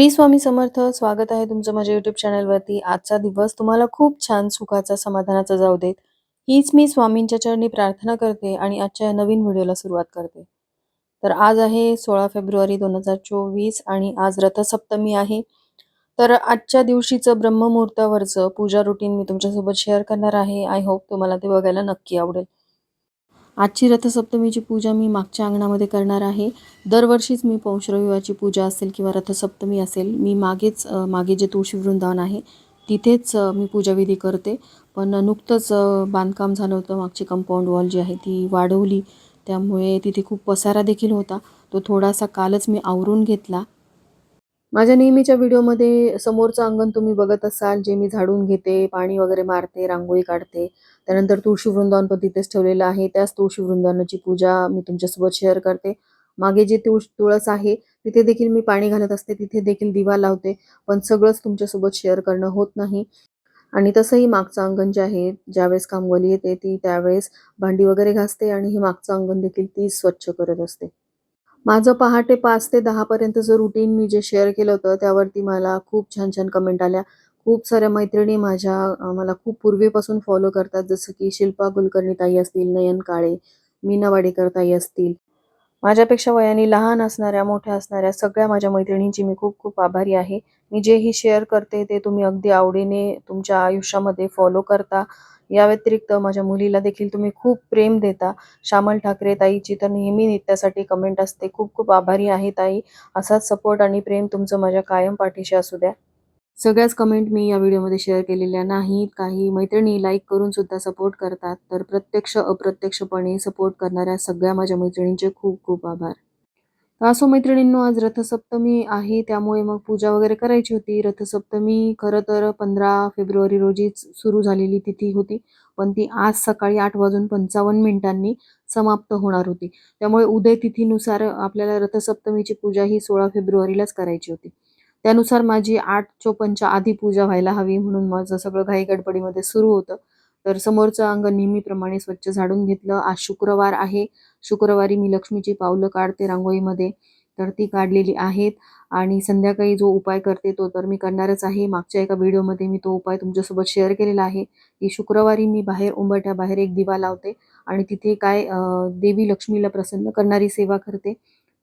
श्री स्वामी समर्थ स्वागत आहे तुमचं माझ्या युट्यूब चॅनलवरती आजचा दिवस तुम्हाला खूप छान सुखाचा समाधानाचा जाऊ देत. हीच मी स्वामींच्या चरणी प्रार्थना करते आणि आजच्या या नवीन व्हिडिओला सुरुवात करते. तर आज आहे सोळा फेब्रुवारी दोन हजार चोवीस आणि आज रथसप्तमी आहे. तर आजच्या दिवशीचं ब्रह्ममुहूर्तावरचं पूजा रुटीन मी तुमच्यासोबत शेअर करणार आहे. आय होप तुम्हाला ते बघायला नक्की आवडेल. आजची रथसप्तमीची पूजा मी मागच्या अंगणामध्ये करणार आहे. दरवर्षीच मी पौष रविवारची पूजा असेल किंवा रथसप्तमी असेल मी मागेच मागे जे तुळशी वृंदावन आहे तिथेच मी पूजाविधी करते. पण नुकतंच बांधकाम झालं होतं मागची कंपाऊंड वॉल जी आहे ती वाढवली. त्यामुळे तिथे खूप पसारा देखील होता. तो थोडासा कालच मी आवरून घेतला. माझ्या नेहमीच्या व्हिडिओमध्ये समोरचं अंगण तुम्ही बघत असाल जे मी झाडून घेते पाणी वगैरे मारते रांगोळी काढते. त्यानंतर तुळशी वृंदावन पण तिथेच ठेवलेलं आहे. त्याच तुळशी वृंदावनाची पूजा मी तुमच्यासोबत शेअर करते. मागे जे तुळ तुळस आहे तिथे देखील मी पाणी घालत असते. तिथे देखील दिवा लावते. पण सगळंच तुमच्यासोबत शेअर करणं होत नाही. आणि तसंही मागचं अंगण जे आहे ज्यावेळेस कामवाली येते ती त्यावेळेस भांडी वगैरे घासते आणि हे मागचं अंगण देखील ती स्वच्छ करत असते. माझं पहाटे पाच ते दहापर्यंतचं रुटीन मी जे शेअर केलं होतं त्यावरती मला खूप छान छान कमेंट आल्या. खूप साऱ्या मैत्रिणी माझ्या मला खूप पूर्वीपासून फॉलो करतात. जसं की शिल्पा कुलकर्णी ताई असतील नयन काळे मीना वाडेकर ताई असतील. माझ्यापेक्षा वयाने लहान असणाऱ्या मोठ्या असणाऱ्या सगळ्या माझ्या मैत्रिणींची मी खूप खूप आभारी आहे. मी जेही शेअर करते ते तुम्ही अगदी आवडीने तुमच्या आयुष्यामध्ये फॉलो करता. या व्यतिरिक्त माझ्या मुलीला देखील तुम्ही खूप प्रेम देता. श्यामल ठाकरे ताईची तर नेहमी नित्यासाठी कमेंट असते. खूप खूप आभारी आहे ताई. असाच सपोर्ट आणि प्रेम तुमचं माझ्या कायम पाठीशी असू द्या. सगळ्याच कमेंट मी या व्हिडिओमध्ये शेअर केलेल्या नाहीत. काही मैत्रिणी लाईक करून सुद्धा सपोर्ट करतात. तर प्रत्यक्ष अप्रत्यक्षपणे सपोर्ट करणाऱ्या सगळ्या माझ्या मैत्रिणींचे खूप खूप आभार. असो मैत्रिणींनो आज रथसप्तमी आहे. त्यामुळे मग पूजा वगैरे करायची होती. रथसप्तमी खरं तर पंधरा फेब्रुवारी रोजीच सुरू झालेली तिथी होती. पण ती आज सकाळी आठ वाजून पंचावन्न मिनिटांनी समाप्त होणार होती. त्यामुळे उदय तिथीनुसार आपल्याला रथसप्तमीची पूजा ही सोळा फेब्रुवारीलाच करायची होती. त्यानुसार माझी आठ चोपनच्या आधी पूजा व्हायला हवी म्हणून माझं सगळं घाई गडबडीमध्ये सुरू होतं. तर समोरचं अंग नेहमीप्रमाणे स्वच्छ झाडून घेतलं. आज शुक्रवार आहे. शुक्रवारी मी लक्ष्मीची पावलं काढते रांगोळीमध्ये. तर ती काढलेली आहेत. आणि संध्याकाळी जो उपाय करते तो तर मी करणारच आहे. मागच्या एका व्हिडिओमध्ये मी तो उपाय तुमच्यासोबत शेअर केलेला आहे की शुक्रवारी मी बाहेर उंबरठ्याबाहेर एक दिवा लावते आणि तिथे काय देवी लक्ष्मीला प्रसन्न करणारी सेवा करते.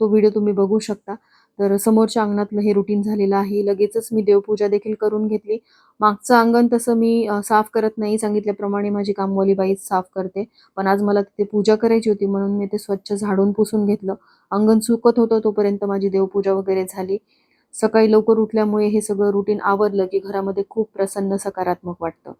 तो व्हिडिओ तुम्ही बघू शकता. तर समोरच्या अंगणातलं हे रुटीन झालेलं आहे. लगेचच मी देवपूजा देखील करून घेतली. मागचं अंगण तसं मी साफ करत नाही. सांगितल्याप्रमाणे माझी कामवाली बाईच साफ करते. पण आज मला तिथे पूजा करायची होती म्हणून मी ते स्वच्छ झाडून पुसून घेतलं. अंगण सुकत होतं तोपर्यंत माझी देवपूजा वगैरे झाली. सकाळी लवकर उठल्यामुळे हे सगळं रुटीन आवरलं की घरामध्ये खूप प्रसन्न सकारात्मक वाटतं.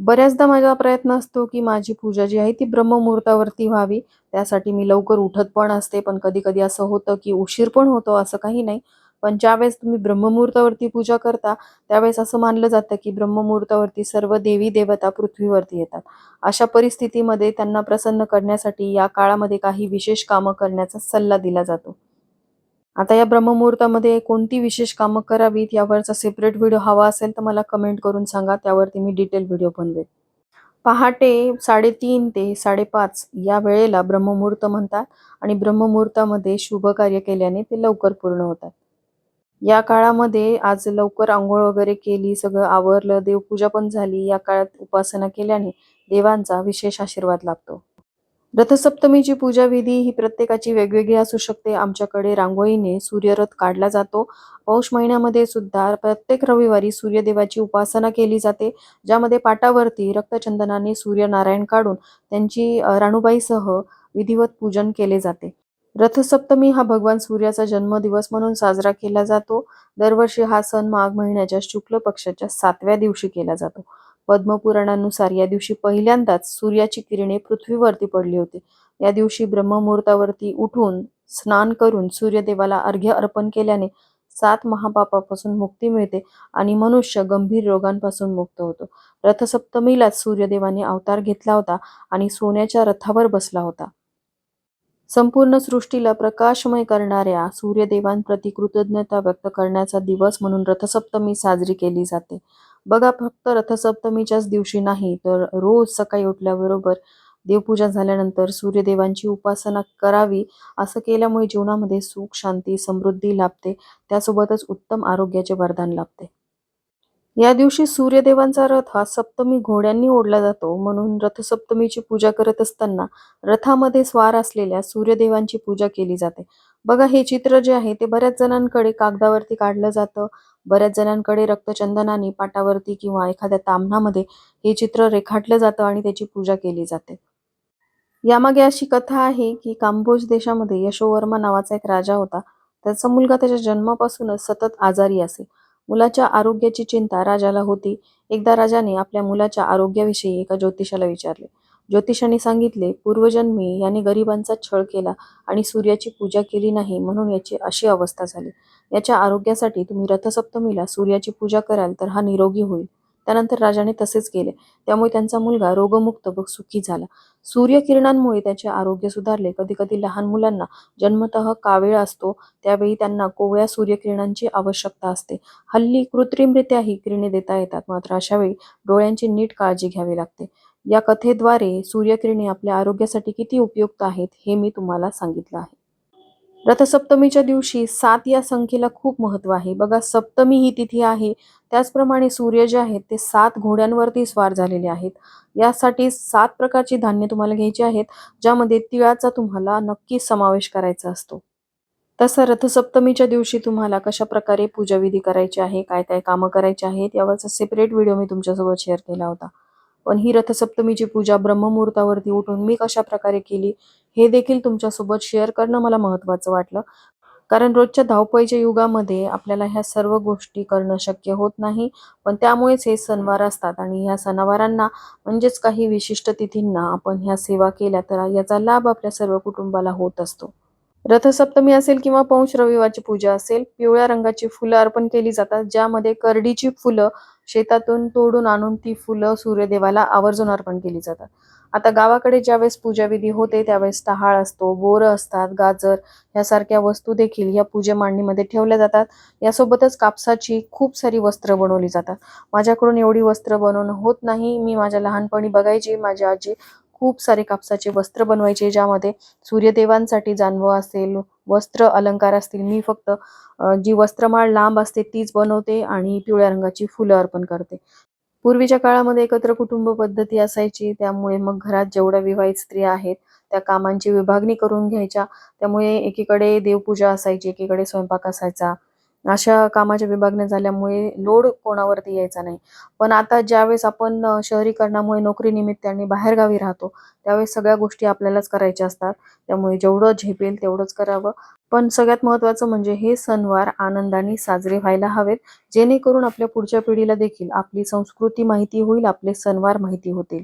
बऱ्याचदा माझा प्रयत्न असतो की माझी पूजा जी आहे ती ब्रह्ममुहूर्तावरती व्हावी. त्यासाठी मी लवकर उठत पण असते पण कधी कधी असं होतं की उशीर पण होतो असं काही नाही. पण ज्यावेळेस तुम्ही ब्रह्ममुहूर्तावरती पूजा करता त्यावेळेस असं मानलं जातं की ब्रह्ममुहूर्तावरती सर्व देवी देवता पृथ्वीवरती येतात. अशा परिस्थितीमध्ये त्यांना प्रसन्न करण्यासाठी या काळामध्ये काही विशेष कामं करण्याचा सल्ला दिला जातो. आता या ब्रह्ममुहूर्तामध्ये कोणती विशेष कामं करावीत? यावरचा सेपरेट व्हिडिओ हवा असेल तर मला कमेंट करून सांगा. त्यावरती मी डिटेल व्हिडिओ बनवेल. पहाटे साडेतीन ते साडेपाच या वेळेला ब्रह्ममुहूर्त म्हणतात आणि ब्रह्ममुहूर्तामध्ये शुभ कार्य केल्याने ते लवकर पूर्ण होतात. या काळामध्ये आज लवकर आंघोळ वगैरे केली सगळं आवरलं देवपूजा पण झाली. या काळात उपासना केल्याने देवांचा विशेष आशीर्वाद लाभतो. रथसप्तमीची पूजा विधी ही प्रत्येकाची वेगवेगळी असू शकते. आमच्याकडे रांगोळीने सूर्यरथ काढला जातो. पौष महिन्यामध्ये सुद्धा प्रत्येक रविवारी सूर्यदेवाची उपासना केली जाते ज्यामध्ये पाटावरती रक्तचंदनाने सूर्यनारायण काढून त्यांची राणूबाईसह विधिवत पूजन केले जाते. रथसप्तमी हा भगवान सूर्याचा जन्मदिवस म्हणून साजरा केला जातो. दरवर्षी हा सण माघ महिन्याच्या शुक्ल पक्षाच्या सातव्या दिवशी केला जातो. पद्मपुराणानुसार या दिवशी पहिल्यांदाच सूर्याची किरणे पृथ्वीवरती पडली होती. या दिवशी ब्रह्ममुहूर्तावरती उठून स्नान करून सूर्यदेवाला अर्घ्य अर्पण केल्याने सात महापापापासून मुक्ती मिळते आणि मनुष्य गंभीर रोगांपासून मुक्त होतो. रथसप्तमीलाच सूर्यदेवाने अवतार घेतला होता आणि सोन्याच्या रथावर बसला होता. संपूर्ण सृष्टीला प्रकाशमय करणाऱ्या सूर्यदेवांप्रती कृतज्ञता व्यक्त करण्याचा दिवस म्हणून रथसप्तमी साजरी केली जाते. बघा फक्त रथसप्तमीच्याच दिवशी नाही तर रोज सकाळी उठल्याबरोबर देवपूजा झाल्यानंतर सूर्यदेवांची उपासना करावी असं केल्यामुळे जीवनामध्ये सुख शांती समृद्धी लाभते. त्यासोबतच उत्तम आरोग्याचे वरदान लाभते. या दिवशी सूर्यदेवांचा रथ हा सप्तमी घोड्यांनी ओढला जातो. म्हणून रथसप्तमीची पूजा करत असताना रथामध्ये स्वार असलेल्या सूर्यदेवांची पूजा केली जाते. बघा हे चित्र जे आहे ते बऱ्याच जणांकडे कागदावरती काढलं जातं. बऱ्याच जणांकडे रक्तचंदनाने पाटावरती किंवा एखाद्या ताम्हणामध्ये हे चित्र रेखाटलं जातं आणि त्याची पूजा केली जाते. यामागे अशी कथा आहे की कांबोज देशामध्ये यशोवर्मा नावाचा एक राजा होता. त्याचा मुलगा त्याच्या जन्मापासूनच सतत आजारी असे. मुलाच्या आरोग्याची चिंता राजाला होती. एकदा राजाने आपल्या मुलाच्या आरोग्याविषयी एका ज्योतिषाला विचारले. ज्योतिषाने सांगितले पूर्वजन्मी याने गरिबांचा छळ केला आणि सूर्याची पूजा केली नाही म्हणून याची अशी अवस्था झाली. याच्या आरोग्यासाठी तुम्ही रथसप्तमीला सूर्याची पूजा कराल तर हा निरोगी होईल. त्यानंतर राजाने तसेच केले. त्यामुळे त्यांचा मुलगा रोगमुक्त व सुखी झाला. सूर्यकिरणांमुळे त्याचे आरोग्य सुधारले. कधी कधी लहान मुलांना जन्मतः कावीळ असतो. त्यावेळी त्यांना कोवळ्या सूर्यकिरणांची आवश्यकता असते. हल्ली कृत्रिमरित्या ही किरणे देता येतात. मात्र अशा वेळी डोळ्यांची नीट काळजी घ्यावी लागते. या कथेद्वारे सूर्यकिरणे आपल्या आरोग्यासाठी किती उपयुक्त आहेत हे मी तुम्हाला सांगितलं आहे. रथसप्तमीच्या दिवशी सात या संख्येला खूप महत्त्व आहे. बघा सप्तमी ही तिथी आहे. त्याचप्रमाणे सूर्य जे आहेत ते सात घोड्यांवरती स्वार झालेले आहेत. यासाठी सात प्रकारची धान्य तुम्हाला घ्यायची आहेत ज्यामध्ये तिळाचा तुम्हाला नक्की समावेश करायचा असतो. तसं रथसप्तमीच्या दिवशी तुम्हाला कशा प्रकारे पूजाविधी करायची आहे काय काय कामं करायची आहेत यावरचा सेपरेट व्हिडिओ मी तुमच्यासोबत शेअर केला होता. पण ही रथसप्तमीची पूजा ब्रह्ममुहूर्तावरती उठून मी कशा प्रकारे केली हे देखील तुमच्यासोबत शेअर करणं मला महत्त्वाचं वाटलं. कारण रोजच्या धावपळीच्या युगामध्ये आपल्याला ह्या सर्व गोष्टी करणं शक्य होत नाही. पण त्यामुळेच हे सणवार असतात आणि ह्या सणावारांना म्हणजेच काही विशिष्ट तिथींना आपण ह्या सेवा केल्या तर याचा लाभ आपल्या सर्व कुटुंबाला होत असतो. रथसप्तमी असेल किंवा पौष रविवारची पूजा असेल पिवळ्या रंगाची फुलं अर्पण केली जातात ज्यामध्ये करडीची फुलं शेतातून तोडून आणून ती फुलं सूर्यदेवाला आवर्जून अर्पण केली जातात. आता गावाकडे ज्यावेळेस पूजाविधी होते त्यावेळेस टहाळ असतो बोरं असतात गाजर यासारख्या वस्तू देखील या पूजे मांडणीमध्ये ठेवल्या जातात. यासोबतच कापसाची खूप सारी वस्त्र बनवली जातात. माझ्याकडून एवढी वस्त्र बनवणं होत नाही. मी माझ्या लहानपणी बघायची माझी आजी खूप सारे कापसाचे वस्त्र बनवायचे ज्यामध्ये सूर्यदेवांसाठी जानवं असेल वस्त्र अलंकार असतील. मी फक्त जी वस्त्रमाळ लांब असते तीच बनवते आणि पिवळ्या रंगाची फुलं अर्पण करते. पूर्वीच्या काळामध्ये एकत्र कुटुंब पद्धती असायची. त्यामुळे मग घरात जेवढ्या विवाहित स्त्रिया आहेत त्या कामांची विभागणी करून घ्यायच्या. त्यामुळे एकीकडे देवपूजा असायची एकीकडे स्वयंपाक असायचा. अशा कामाच्या विभागण्या झाल्यामुळे लोड कोणावरती यायचा नाही. पण आता ज्यावेळेस आपण शहरीकरणामुळे नोकरी निमित्ताने बाहेरगावी राहतो त्यावेळेस सगळ्या गोष्टी आपल्यालाच करायच्या असतात. त्यामुळे जेवढं झेपेल तेवढंच करावं. पण सगळ्यात महत्त्वाचं म्हणजे हे सणवार आनंदाने साजरे व्हायला हवेत. जेणेकरून आपल्या पुढच्या पिढीला देखील आपली संस्कृती माहिती होईल आपले सणवार माहिती होतील.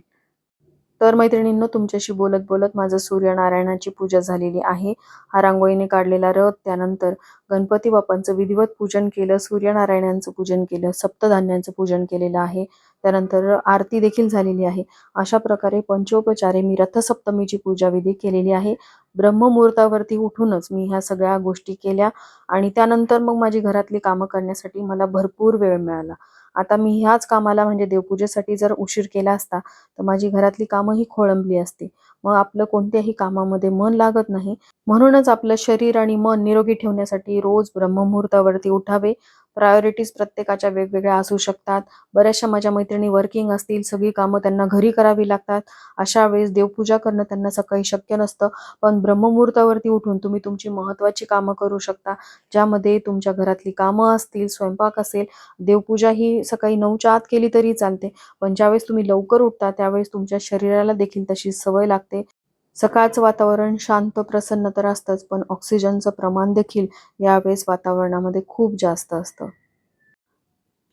तर मैत्रिणींनो तुमच्याशी बोलत बोलत माझं सूर्यनारायणाची पूजा झालेली आहे. हा रांगोळीने काढलेला रथ त्यानंतर गणपती बाप्पांचं विधिवत पूजन केलं सूर्यनारायणांचं पूजन केलं सप्तधान्यांचं पूजन केलेलं आहे. त्यानंतर आरती देखील झालेली आहे. अशा प्रकारे पंचोपचारे मी रथसप्तमीची पूजा विधी केलेली आहे. ब्रह्ममुहूर्तावरती उठूनच मी ह्या सगळ्या गोष्टी केल्या आणि त्यानंतर मग माझी घरातली कामं करण्यासाठी मला भरपूर वेळ मिळाला. आता मी ह्याच कामाला म्हणजे देवपूजेसाठी जर उशीर केला असता तर माझी घरातली कामंही खोळंबली असती. मग आपलं कोणत्याही कामामध्ये मन लागत नाही. म्हणूनच आपलं शरीर आणि मन निरोगी ठेवण्यासाठी रोज ब्रह्ममुहूर्तावरती उठावे. प्रायोरिटीज प्रत्येकाच्या वेगवेगळ्या असू शकतात. बऱ्याचशा माझ्या मैत्रिणी वर्किंग असतील सगळी कामं त्यांना घरी करावी लागतात. अशा वेळेस देवपूजा करणं त्यांना सकाळी शक्य नसतं. पण ब्रह्ममुहूर्तावरती उठून तुम्ही तुमची महत्त्वाची कामं करू शकता. ज्यामध्ये तुमच्या घरातली कामं असतील स्वयंपाक असेल देवपूजा ही सकाळी नऊच्या आत केली तरी चालते. पण ज्यावेळेस तुम्ही लवकर उठता त्यावेळेस तुमच्या शरीराला देखील तशी सवय लागते. सकाळचं वातावरण शांत प्रसन्न तर असतंच पण ऑक्सिजनचं प्रमाण देखील यावेळेस वातावरणामध्ये खूप जास्त असतं.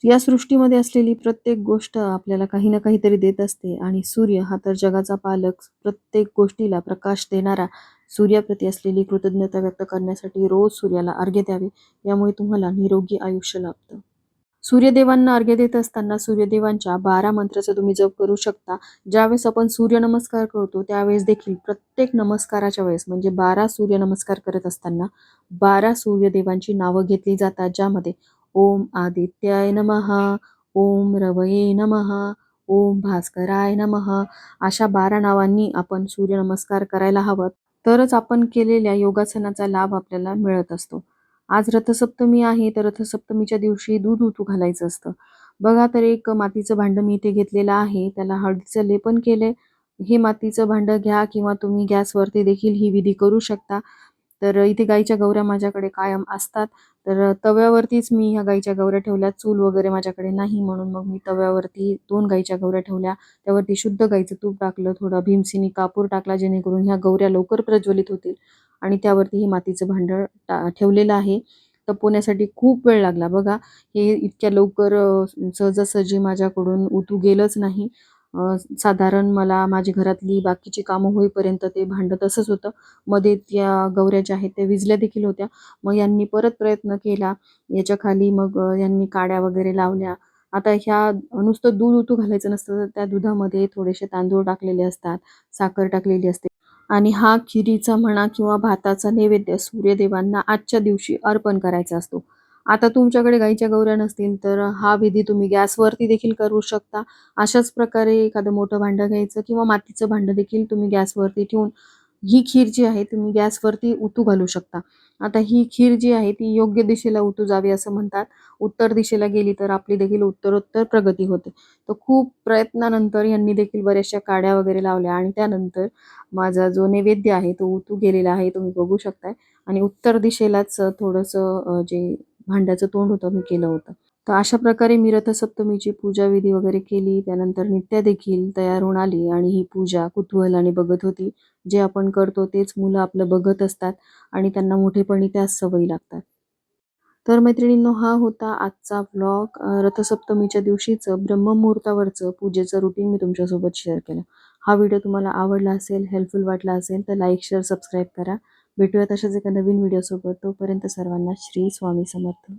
या सृष्टीमध्ये असलेली प्रत्येक गोष्ट आपल्याला काही ना काहीतरी देत असते आणि सूर्य हा तर जगाचा पालक. प्रत्येक गोष्टीला प्रकाश देणारा सूर्याप्रती असलेली कृतज्ञता व्यक्त करण्यासाठी रोज सूर्याला अर्घ्य द्यावे. यामुळे तुम्हाला निरोगी आयुष्य लाभतं. सूर्यदेवांना अर्घ्य देत असताना सूर्यदेवांच्या बारा मंत्राचा तुम्ही जप करू शकता. ज्यावेळेस आपण सूर्यनमस्कार करतो त्यावेळेस देखील प्रत्येक नमस्काराच्या वेळेस म्हणजे बारा सूर्यनमस्कार करत असताना बारा सूर्यदेवांची नावं घेतली जातात ज्यामध्ये ओम आदित्याय नमः ओम रवये नमः ओम भास्कराय नमः अशा बारा नावांनी आपण सूर्यनमस्कार करायला हवं. तरच आपण केलेल्या योगासनाचा लाभ आपल्याला मिळत असतो. आज रथसप्तमी आहे तर रथसप्तमीच्या दिवशी दूध उतू घालायचं असतं. बघा तर एक मातीचं भांडं मी इथे घेतलेलं आहे त्याला हळदीचं लेपन केलंय. हे मातीचं भांडं घ्या किंवा तुम्ही गॅसवरती देखील ही विधी करू शकता. तर इथे गाईच्या गौऱ्या माझ्याकडे कायम असतात. तर तव्यावरतीच मी ह्या गाईच्या गौऱ्या ठेवल्या. चूल वगैरे माझ्याकडे नाही म्हणून मग मी तव्यावरती दोन गाईच्या गौऱ्या ठेवल्या. त्यावरती शुद्ध गाईचं तूप टाकलं थोडं भीमसिनी कापूर टाकला जेणेकरून ह्या गौऱ्या लवकर प्रज्वलित होतील. आणि त्यावरती हे मातीचं भांडं टा ठेवलेलं आहे. तपवण्यासाठी खूप वेळ लागला. बघा हे इतक्या लवकर सहजासहजी माझ्याकडून उतू गेलंच नाही. साधारण मला माझी घरातली बाकीची कामं होईपर्यंत ते भांडं तसंच होतं. मध्ये त्या गौऱ्या ज्या आहेत त्या विजल्या देखील होत्या. मग यांनी परत प्रयत्न केला. याच्या खाली मग यांनी काड्या वगैरे लावल्या. आता ह्या नुसतं दूध उतू घालायचं नसतं तर त्या दुधामध्ये थोडेसे तांदूळ टाकलेले असतात साखर टाकलेली असते. आणि हा खिरीचा म्हणा किंवा भाताचा नैवेद्य सूर्यदेवांना आजच्या दिवशी अर्पण करायचा असतो. आता तुमच्याकडे गाईच्या गौऱ्या नसतील तर हा विधी तुम्ही गॅसवरती देखील करू शकता. अशाच प्रकारे एखादं मोठं भांडं घ्यायचं किंवा मातीचं भांडं देखील तुम्ही गॅसवरती ठेवून ही खीर जी आहे तुम्ही गॅसवरती उतू घालू शकता. आता ही खीर जी आहे ती योग्य दिशेला उतू जावी असं म्हणतात. उत्तर दिशेला गेली तर आपली देखील उत्तरोत्तर प्रगती होते. तर खूप प्रयत्नानंतर यांनी देखील बऱ्याचशा काड्या वगैरे लावल्या आणि त्यानंतर माझा जो नैवेद्य आहे तो उतू गेलेला आहे तुम्ही बघू शकताय. आणि उत्तर दिशेलाच थोडंसं जे भांड्याचं तोंड होतं मी केलं होतं. तर अशा प्रकारे मी रथसप्तमीची पूजा विधी वगैरे केली. त्यानंतर नित्या देखील तयार होऊन आली आणि ही पूजा कुतूहलाने बघत होती. जे आपण करतो तेच मुलं आपलं बघत असतात आणि त्यांना मोठेपणी त्याच सवयी लागतात. तर मैत्रिणींनो हा होता आजचा व्लॉग रथसप्तमीच्या दिवशीचं ब्रह्ममुहूर्तावरचं पूजेचं रुटीन मी तुमच्यासोबत शेअर केलं. हा व्हिडिओ तुम्हाला आवडला असेल हेल्पफुल वाटला असेल तर लाईक शेअर सबस्क्राईब करा. भेटूयात अशाच एका नवीन व्हिडिओसोबत तोपर्यंत सर्वांना श्री स्वामी समर्थ.